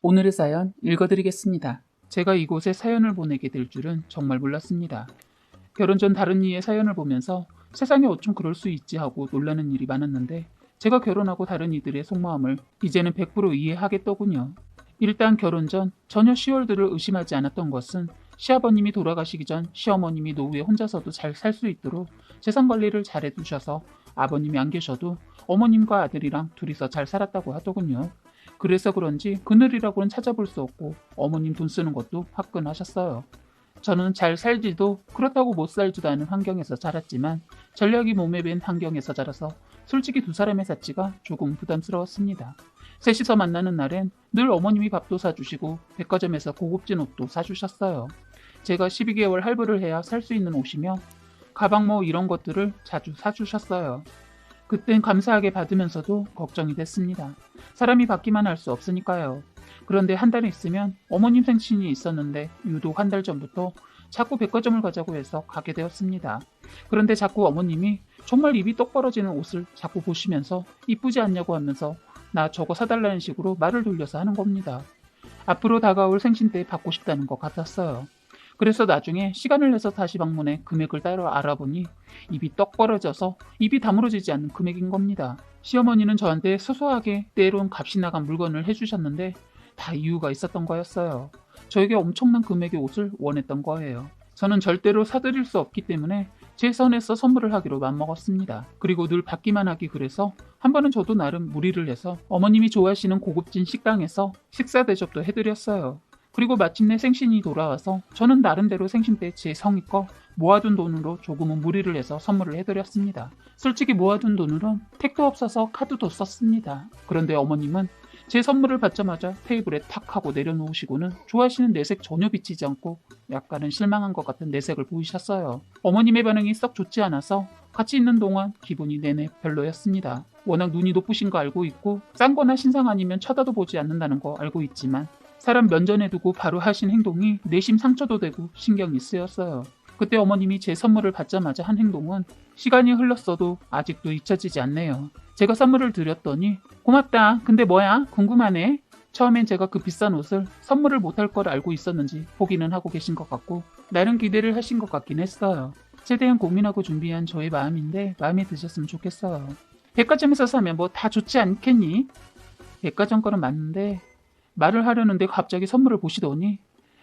오늘의 사연 읽어드리겠습니다. 제가 이곳에 사연을 보내게 될 줄은 정말 몰랐습니다. 결혼 전 다른 이의 사연을 보면서 세상에 어쩜 그럴 수 있지 하고 놀라는 일이 많았는데 제가 결혼하고 다른 이들의 속마음을 이제는 100% 이해하겠더군요. 일단 결혼 전 전혀 시월들을 의심하지 않았던 것은 시아버님이 돌아가시기 전 시어머님이 노후에 혼자서도 잘 살 수 있도록 재산 관리를 잘 해두셔서 아버님이 안 계셔도 어머님과 아들이랑 둘이서 잘 살았다고 하더군요. 그래서 그런지 그늘이라고는 찾아볼 수 없고 어머님 돈 쓰는 것도 화끈하셨어요. 저는 잘 살지도 그렇다고 못 살지도 않은 환경에서 자랐지만 전력이 몸에 밴 환경에서 자라서 솔직히 두 사람의 사치가 조금 부담스러웠습니다. 셋이서 만나는 날엔 늘 어머님이 밥도 사주시고 백화점에서 고급진 옷도 사주셨어요. 제가 12개월 할부를 해야 살 수 있는 옷이며 가방 뭐 이런 것들을 자주 사주셨어요. 그땐 감사하게 받으면서도 걱정이 됐습니다. 사람이 받기만 할 수 없으니까요. 그런데 한 달 있으면 어머님 생신이 있었는데 유독 한 달 전부터 자꾸 백화점을 가자고 해서 가게 되었습니다. 그런데 자꾸 어머님이 정말 입이 똑 벌어지는 옷을 자꾸 보시면서 이쁘지 않냐고 하면서 나 저거 사달라는 식으로 말을 돌려서 하는 겁니다. 앞으로 다가올 생신 때 받고 싶다는 것 같았어요. 그래서 나중에 시간을 내서 다시 방문해 금액을 따로 알아보니 입이 떡 벌어져서 입이 다물어지지 않는 금액인 겁니다. 시어머니는 저한테 소소하게 때론 값이 나간 물건을 해주셨는데 다 이유가 있었던 거였어요. 저에게 엄청난 금액의 옷을 원했던 거예요. 저는 절대로 사드릴 수 없기 때문에 제 선에서 선물을 하기로 맘먹었습니다. 그리고 늘 받기만 하기 그래서 한 번은 저도 나름 무리를 해서 어머님이 좋아하시는 고급진 식당에서 식사 대접도 해드렸어요. 그리고 마침내 생신이 돌아와서 저는 나름대로 생신 때 제 성의껏 모아둔 돈으로 조금은 무리를 해서 선물을 해드렸습니다. 솔직히 모아둔 돈으론 택도 없어서 카드도 썼습니다. 그런데 어머님은 제 선물을 받자마자 테이블에 탁 하고 내려놓으시고는 좋아하시는 내색 전혀 비치지 않고 약간은 실망한 것 같은 내색을 보이셨어요. 어머님의 반응이 썩 좋지 않아서 같이 있는 동안 기분이 내내 별로였습니다. 워낙 눈이 높으신 거 알고 있고 싼 거나 신상 아니면 쳐다도 보지 않는다는 거 알고 있지만 사람 면전에 두고 바로 하신 행동이 내심 상처도 되고 신경이 쓰였어요. 그때 어머님이 제 선물을 받자마자 한 행동은 시간이 흘렀어도 아직도 잊혀지지 않네요. 제가 선물을 드렸더니 고맙다. 근데 뭐야? 궁금하네. 처음엔 제가 그 비싼 옷을 선물을 못할 걸 알고 있었는지 포기는 하고 계신 것 같고 나름 기대를 하신 것 같긴 했어요. 최대한 고민하고 준비한 저의 마음인데 마음에 드셨으면 좋겠어요. 백화점에서 사면 뭐 다 좋지 않겠니? 백화점 거는 맞는데 말을 하려는데 갑자기 선물을 보시더니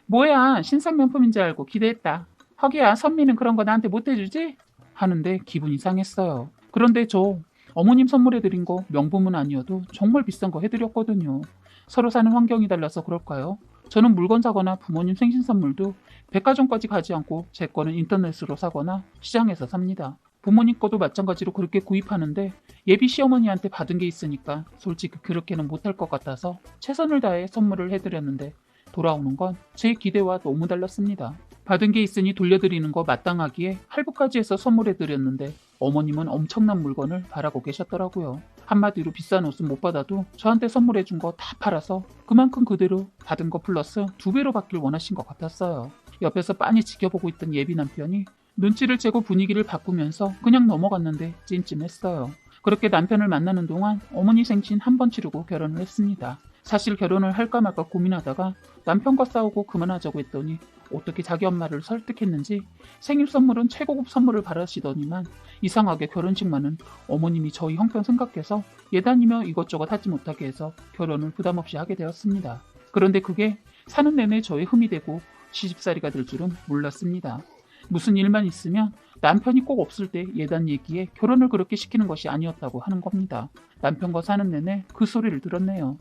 뭐야 신상 명품인 줄 알고 기대했다. 허기야 선미는 그런 거 나한테 못 해주지? 하는데 기분이 상했어요. 그런데 저 어머님 선물해드린 거 명품은 아니어도 정말 비싼 거 해드렸거든요. 서로 사는 환경이 달라서 그럴까요? 저는 물건 사거나 부모님 생신 선물도 백화점까지 가지 않고 제 거는 인터넷으로 사거나 시장에서 삽니다. 부모님 거도 마찬가지로 그렇게 구입하는데 예비 시어머니한테 받은 게 있으니까 솔직히 그렇게는 못할 것 같아서 최선을 다해 선물을 해드렸는데 돌아오는 건 제 기대와 너무 달랐습니다. 받은 게 있으니 돌려드리는 거 마땅하기에 할부까지 해서 선물해드렸는데 어머님은 엄청난 물건을 바라고 계셨더라고요. 한마디로 비싼 옷은 못 받아도 저한테 선물해준 거 다 팔아서 그만큼 그대로 받은 거 플러스 두 배로 받길 원하신 것 같았어요. 옆에서 빤히 지켜보고 있던 예비 남편이 눈치를 채고 분위기를 바꾸면서 그냥 넘어갔는데 찜찜했어요. 그렇게 남편을 만나는 동안 어머니 생신 한 번 치르고 결혼을 했습니다. 사실 결혼을 할까 말까 고민하다가 남편과 싸우고 그만하자고 했더니 어떻게 자기 엄마를 설득했는지 생일 선물은 최고급 선물을 바라시더니만 이상하게 결혼식만은 어머님이 저희 형편 생각해서 예단이며 이것저것 하지 못하게 해서 결혼을 부담 없이 하게 되었습니다. 그런데 그게 사는 내내 저의 흠이 되고 시집살이가 될 줄은 몰랐습니다. 무슨 일만 있으면 남편이 꼭 없을 때 예단 얘기에 결혼을 그렇게 시키는 것이 아니었다고 하는 겁니다. 남편과 사는 내내 그 소리를 들었네요.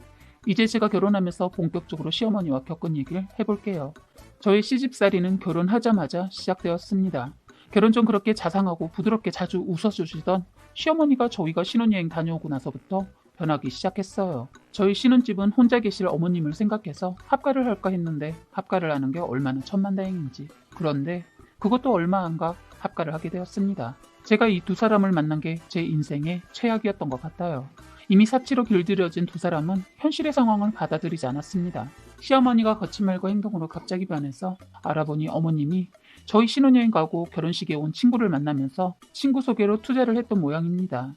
이제 제가 결혼하면서 본격적으로 시어머니와 겪은 얘기를 해볼게요. 저의 시집살이는 결혼하자마자 시작되었습니다. 결혼 전 그렇게 자상하고 부드럽게 자주 웃어주시던 시어머니가 저희가 신혼여행 다녀오고 나서부터 변하기 시작했어요. 저희 신혼집은 혼자 계실 어머님을 생각해서 합가를 할까 했는데 합가를 하는 게 얼마나 천만다행인지. 그런데 그것도 얼마 안가 합가를 하게 되었습니다. 제가 이 두 사람을 만난 게 제 인생의 최악이었던 것 같아요. 이미 사치로 길들여진 두 사람은 현실의 상황을 받아들이지 않았습니다. 시어머니가 거친 말과 행동으로 갑자기 변해서 알아보니 어머님이 저희 신혼여행 가고 결혼식에 온 친구를 만나면서 친구 소개로 투자를 했던 모양입니다.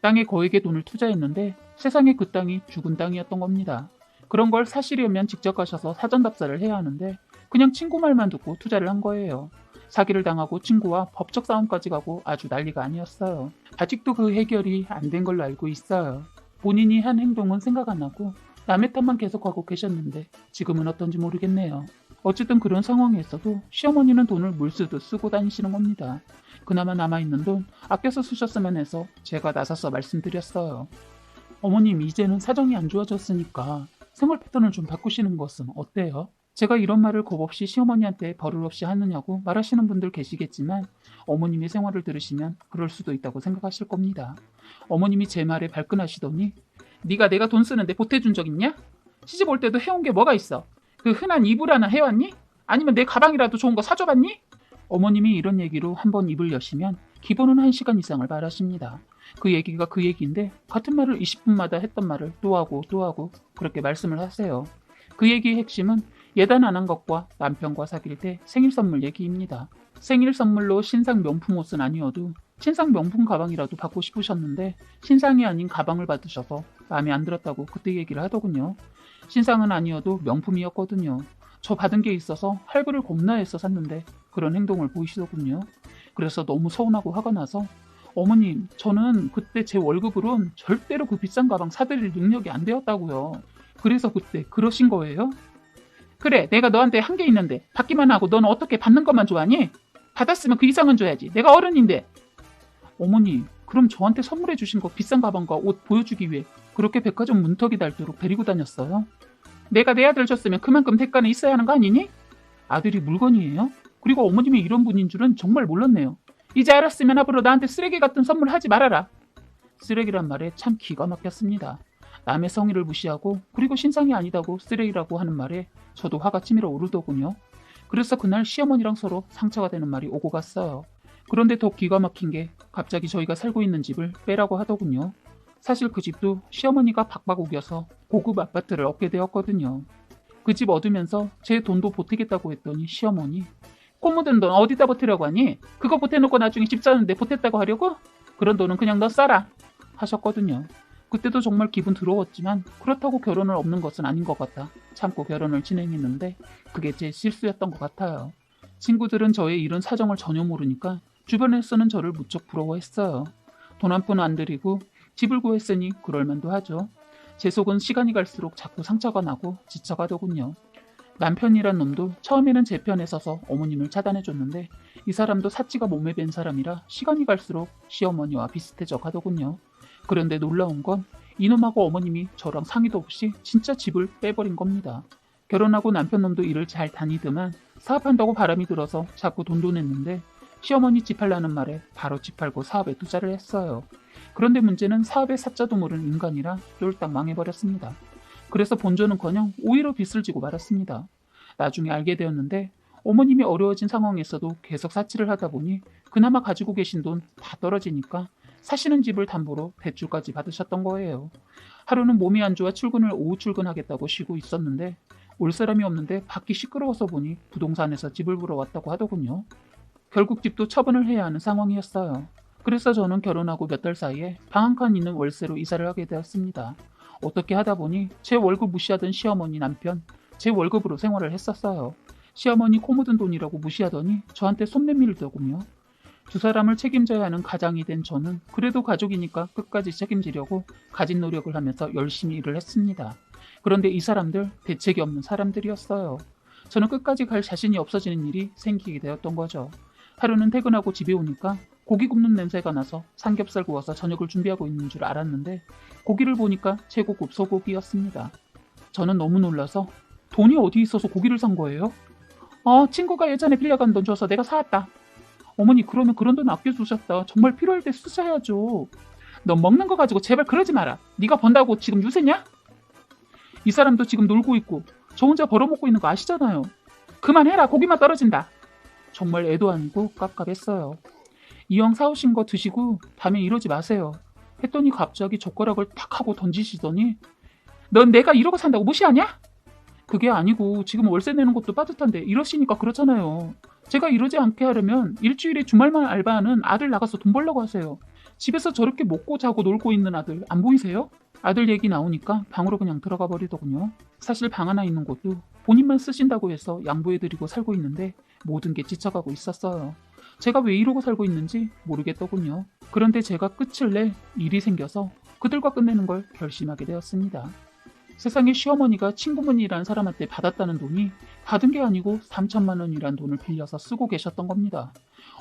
땅에 거액의 돈을 투자했는데 세상에 그 땅이 죽은 땅이었던 겁니다. 그런 걸 사시려면 직접 가셔서 사전 답사를 해야 하는데 그냥 친구 말만 듣고 투자를 한 거예요. 사기를 당하고 친구와 법적 싸움까지 가고 아주 난리가 아니었어요. 아직도 그 해결이 안 된 걸로 알고 있어요. 본인이 한 행동은 생각 안 나고 남의 탓만 계속하고 계셨는데 지금은 어떤지 모르겠네요. 어쨌든 그런 상황에서도 시어머니는 돈을 물쓰듯 쓰고 다니시는 겁니다. 그나마 남아있는 돈 아껴서 쓰셨으면 해서 제가 나서서 말씀드렸어요. 어머님 이제는 사정이 안 좋아졌으니까 생활 패턴을 좀 바꾸시는 것은 어때요? 제가 이런 말을 겁없이 시어머니한테 버릇 없이 하느냐고 말하시는 분들 계시겠지만 어머님의 생활을 들으시면 그럴 수도 있다고 생각하실 겁니다. 어머님이 제 말에 발끈하시더니 네가 내가 돈 쓰는데 보태준 적 있냐? 시집 올 때도 해온 게 뭐가 있어? 그 흔한 이불 하나 해왔니? 아니면 내 가방이라도 좋은 거 사줘봤니? 어머님이 이런 얘기로 한 번 입을 여시면 기본은 1시간 이상을 말하십니다. 그 얘기가 그 얘기인데 같은 말을 20분마다 했던 말을 또 하고 또 하고 그렇게 말씀을 하세요. 그 얘기의 핵심은 예단 안 한 것과 남편과 사귈 때 생일 선물 얘기입니다. 생일 선물로 신상 명품 옷은 아니어도 신상 명품 가방이라도 받고 싶으셨는데 신상이 아닌 가방을 받으셔서 마음에 안 들었다고 그때 얘기를 하더군요. 신상은 아니어도 명품이었거든요. 저 받은 게 있어서 할부를 겁나 해서 샀는데 그런 행동을 보이시더군요. 그래서 너무 서운하고 화가 나서 어머님, 저는 그때 제 월급으론 절대로 그 비싼 가방 사드릴 능력이 안 되었다고요. 그래서 그때 그러신 거예요? 그래, 내가 너한테 한 게 있는데 받기만 하고 너는 어떻게 받는 것만 좋아하니? 받았으면 그 이상은 줘야지. 내가 어른인데. 어머니, 그럼 저한테 선물해 주신 거 비싼 가방과 옷 보여주기 위해 그렇게 백화점 문턱이 닳도록 데리고 다녔어요? 내가 내 아들 줬으면 그만큼 대가는 있어야 하는 거 아니니? 아들이 물건이에요? 그리고 어머님이 이런 분인 줄은 정말 몰랐네요. 이제 알았으면 앞으로 나한테 쓰레기 같은 선물 하지 말아라. 쓰레기란 말에 참 기가 막혔습니다. 남의 성의를 무시하고 그리고 신상이 아니다고 쓰레기라고 하는 말에 저도 화가 치밀어 오르더군요. 그래서 그날 시어머니랑 서로 상처가 되는 말이 오고 갔어요. 그런데 더 기가 막힌 게 갑자기 저희가 살고 있는 집을 빼라고 하더군요. 사실 그 집도 시어머니가 박박 우겨서 고급 아파트를 얻게 되었거든요. 그 집 얻으면서 제 돈도 보태겠다고 했더니 시어머니 코 묻은 돈 어디다 보태려고 하니? 그거 보태놓고 나중에 집 사는데 보탰다고 하려고? 그런 돈은 그냥 너 써라 하셨거든요. 그때도 정말 기분 더러웠지만 그렇다고 결혼을 없는 것은 아닌 것 같아 참고 결혼을 진행했는데 그게 제 실수였던 것 같아요. 친구들은 저의 이런 사정을 전혀 모르니까 주변에서는 저를 무척 부러워했어요. 돈 한 푼 안 들이고 집을 구했으니 그럴만도 하죠. 제 속은 시간이 갈수록 자꾸 상처가 나고 지쳐가더군요. 남편이란 놈도 처음에는 제 편에 서서 어머님을 차단해줬는데 이 사람도 사치가 몸에 밴 사람이라 시간이 갈수록 시어머니와 비슷해져 가더군요. 그런데 놀라운 건 이놈하고 어머님이 저랑 상의도 없이 진짜 집을 빼버린 겁니다. 결혼하고 남편 놈도 일을 잘 다니더만 사업한다고 바람이 들어서 자꾸 돈도 냈는데 시어머니 집 팔라는 말에 바로 집 팔고 사업에 투자를 했어요. 그런데 문제는 사업의 사자도 모르는 인간이라 쫄딱 망해버렸습니다. 그래서 본전은커녕 오히려 빚을 지고 말았습니다. 나중에 알게 되었는데 어머님이 어려워진 상황에서도 계속 사치를 하다 보니 그나마 가지고 계신 돈 다 떨어지니까 사시는 집을 담보로 대출까지 받으셨던 거예요. 하루는 몸이 안 좋아 출근을 오후 출근하겠다고 쉬고 있었는데 올 사람이 없는데 밖이 시끄러워서 보니 부동산에서 집을 보러 왔다고 하더군요. 결국 집도 처분을 해야 하는 상황이었어요. 그래서 저는 결혼하고 몇 달 사이에 방 한 칸 있는 월세로 이사를 하게 되었습니다. 어떻게 하다 보니 제 월급 무시하던 시어머니 남편, 제 월급으로 생활을 했었어요. 시어머니 코 묻은 돈이라고 무시하더니 저한테 손 내밀더군요. 두 사람을 책임져야 하는 가장이 된 저는 그래도 가족이니까 끝까지 책임지려고 가진 노력을 하면서 열심히 일을 했습니다. 그런데 이 사람들 대책이 없는 사람들이었어요. 저는 끝까지 갈 자신이 없어지는 일이 생기게 되었던 거죠. 하루는 퇴근하고 집에 오니까 고기 굽는 냄새가 나서 삼겹살 구워서 저녁을 준비하고 있는 줄 알았는데 고기를 보니까 최고급 소고기였습니다. 저는 너무 놀라서 돈이 어디 있어서 고기를 산 거예요? 어, 친구가 예전에 빌려간 돈 줘서 내가 사왔다. 어머니 그러면 그런 돈 아껴두셨다. 정말 필요할 때 쓰셔야죠. 너 먹는 거 가지고 제발 그러지 마라. 네가 번다고 지금 유세냐? 이 사람도 지금 놀고 있고 저 혼자 벌어먹고 있는 거 아시잖아요. 그만해라. 고기만 떨어진다. 정말 애도 아니고 깝깝했어요. 이형 사오신 거 드시고 다음에 이러지 마세요. 했더니 갑자기 젓가락을 탁 하고 던지시더니 넌 내가 이러고 산다고 무시하냐? 그게 아니고 지금 월세 내는 것도 빠듯한데 이러시니까 그렇잖아요. 제가 이러지 않게 하려면 일주일에 주말만 알바하는 아들 나가서 돈 벌려고 하세요. 집에서 저렇게 먹고 자고 놀고 있는 아들 안 보이세요? 아들 얘기 나오니까 방으로 그냥 들어가 버리더군요. 사실 방 하나 있는 곳도 본인만 쓰신다고 해서 양보해드리고 살고 있는데 모든 게 지쳐가고 있었어요. 제가 왜 이러고 살고 있는지 모르겠더군요. 그런데 제가 끝을 내 일이 생겨서 그들과 끝내는 걸 결심하게 되었습니다. 세상에 시어머니가 친구분이란 사람한테 받았다는 돈이 받은 게 아니고 3천만 원이란 돈을 빌려서 쓰고 계셨던 겁니다.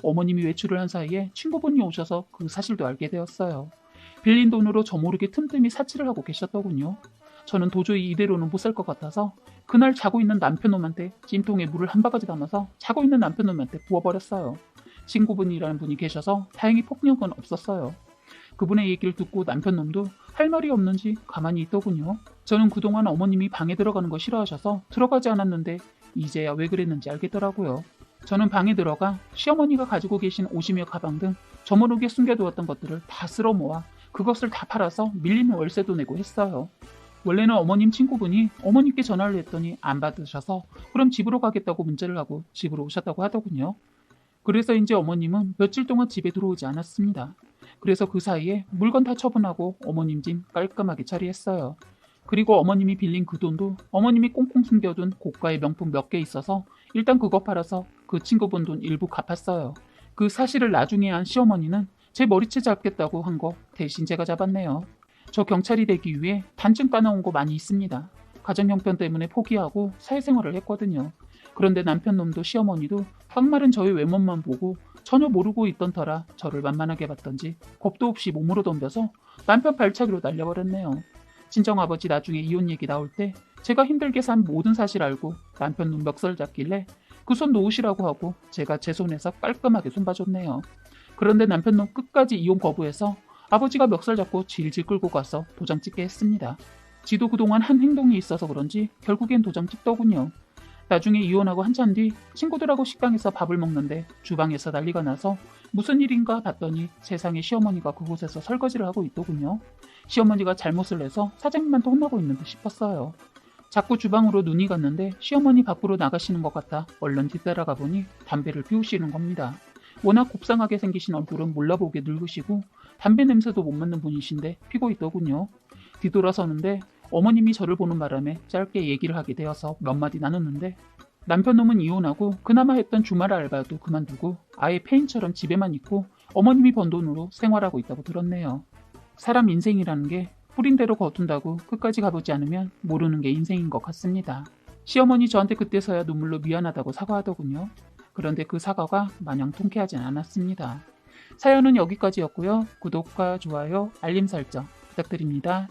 어머님이 외출을 한 사이에 친구분이 오셔서 그 사실도 알게 되었어요. 빌린 돈으로 저 모르게 틈틈이 사치를 하고 계셨더군요. 저는 도저히 이대로는 못 살 것 같아서 그날 자고 있는 남편놈한테 찜통에 물을 한 바가지 담아서 자고 있는 남편놈한테 부어버렸어요. 친구분이라는 분이 계셔서 다행히 폭력은 없었어요. 그분의 얘기를 듣고 남편놈도 할 말이 없는지 가만히 있더군요. 저는 그동안 어머님이 방에 들어가는 거 싫어하셔서 들어가지 않았는데 이제야 왜 그랬는지 알겠더라고요. 저는 방에 들어가 시어머니가 가지고 계신 옷이며 가방 등 저모르게 숨겨두었던 것들을 다 쓸어 모아 그것을 다 팔아서 밀리는 월세도 내고 했어요. 원래는 어머님 친구분이 어머님께 전화를 했더니 안 받으셔서 그럼 집으로 가겠다고 문자를 하고 집으로 오셨다고 하더군요. 그래서 이제 어머님은 며칠 동안 집에 들어오지 않았습니다. 그래서 그 사이에 물건 다 처분하고 어머님 짐 깔끔하게 처리했어요. 그리고 어머님이 빌린 그 돈도 어머님이 꽁꽁 숨겨둔 고가의 명품 몇 개 있어서 일단 그거 팔아서 그 친구분 돈 일부 갚았어요. 그 사실을 나중에 한 시어머니는 제 머리채 잡겠다고 한 거 대신 제가 잡았네요. 저 경찰이 되기 위해 단증 까나온 거 많이 있습니다. 가정 형편 때문에 포기하고 사회생활을 했거든요. 그런데 남편놈도 시어머니도 막말은 저의 외모만 보고 전혀 모르고 있던 터라 저를 만만하게 봤던지 겁도 없이 몸으로 덤벼서 남편 발차기로 날려버렸네요. 친정아버지 나중에 이혼 얘기 나올 때 제가 힘들게 산 모든 사실 알고 남편 눈 멱살 잡길래 그 손 놓으시라고 하고 제가 제 손에서 깔끔하게 손 봐줬네요. 그런데 남편 놈 끝까지 이혼 거부해서 아버지가 멱살 잡고 질질 끌고 가서 도장 찍게 했습니다. 지도 그동안 한 행동이 있어서 그런지 결국엔 도장 찍더군요. 나중에 이혼하고 한참 뒤 친구들하고 식당에서 밥을 먹는데 주방에서 난리가 나서 무슨 일인가 봤더니 세상에 시어머니가 그곳에서 설거지를 하고 있더군요. 시어머니가 잘못을 내서 사장님한테 혼나고 있는 듯 싶었어요. 자꾸 주방으로 눈이 갔는데 시어머니 밖으로 나가시는 것 같아 얼른 뒤따라가 보니 담배를 피우시는 겁니다. 워낙 곱상하게 생기신 얼굴은 몰라보게 늙으시고 담배 냄새도 못 맡는 분이신데 피고 있더군요. 뒤돌아서는데 어머님이 저를 보는 바람에 짧게 얘기를 하게 되어서 몇 마디 나눴는데 남편놈은 이혼하고 그나마 했던 주말 알바도 그만두고 아예 폐인처럼 집에만 있고 어머님이 번 돈으로 생활하고 있다고 들었네요. 사람 인생이라는 게 뿌린 대로 거둔다고 끝까지 가보지 않으면 모르는 게 인생인 것 같습니다. 시어머니 저한테 그때서야 눈물로 미안하다고 사과하더군요. 그런데 그 사과가 마냥 통쾌하진 않았습니다. 사연은 여기까지였고요. 구독과 좋아요, 알림 설정 부탁드립니다.